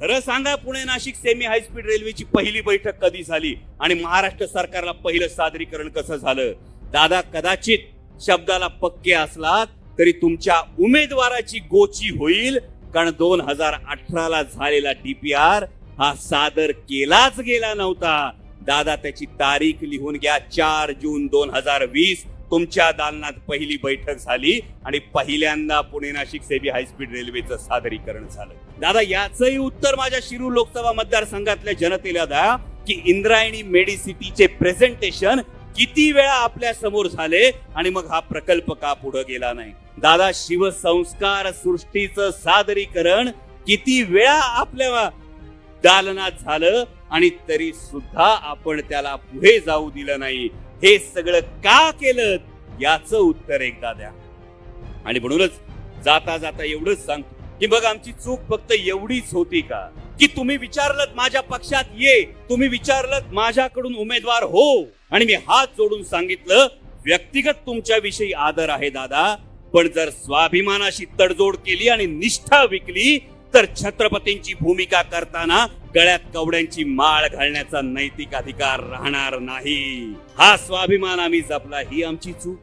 खरं सांगा Pune Nashik semi high speed रेल्वेची पहिली बैठक कधी झाली? आणि महाराष्ट्र सरकारला पहिलं सादरीकरण कसं झालं? दादा कदाचित शब्दाला पक्के असलात तरी तुमच्या उमेदवाराची गोची होईल. कारण दोन हजार अठराला झालेला डीपीआर हा सादर केलाच गेला नव्हता. दादा त्याची तारीख लिहून घ्या चार जून दोन हजार वीस. तुमच्या दालनात पहिली बैठक झाली आणि पहिल्यांदा पुणे नाशिक सेबी हायस्पीड रेल्वेचं सादरीकरण झालं. दादा याचंही उत्तर माझ्या शिरू लोकसभा मतदारसंघातल्या जनतेला द्या की इंद्रायणी मेडिसिटीचे प्रेझेंटेशन किती वेळा आपल्यासमोर झाले आणि मग हा प्रकल्प का पुढे गेला नाही? दादा शिवसंस्कार सृष्टीचं सादरीकरण किती वेळा आपल्या दालनात झालं आणि तरी सुद्धा आपण त्याला पुढे जाऊ दिलं नाही? हे सगळं का केलं याचं उत्तर एकदा द्या. आणि म्हणूनच जाता जाता एवढंच सांगतो की बघ आमची चूक फक्त एवढीच होती का? की तुम्ही विचारलं माझ्या पक्षात ये तुम्ही विचारलं माझ्याकडून उमेदवार हो. आणि मी हात जोडून सांगितलं व्यक्तिगत तुमच्याविषयी आदर आहे दादा. पण जर स्वाभिमानाशी तडजोड केली आणि निष्ठा विकली तर छत्रपतींची भूमिका करताना गळ्यात कवड्यांची माळ घालण्याचा नैतिक अधिकार राहणार नाही. हा स्वाभिमान आम्ही जपला ही आमची चूक.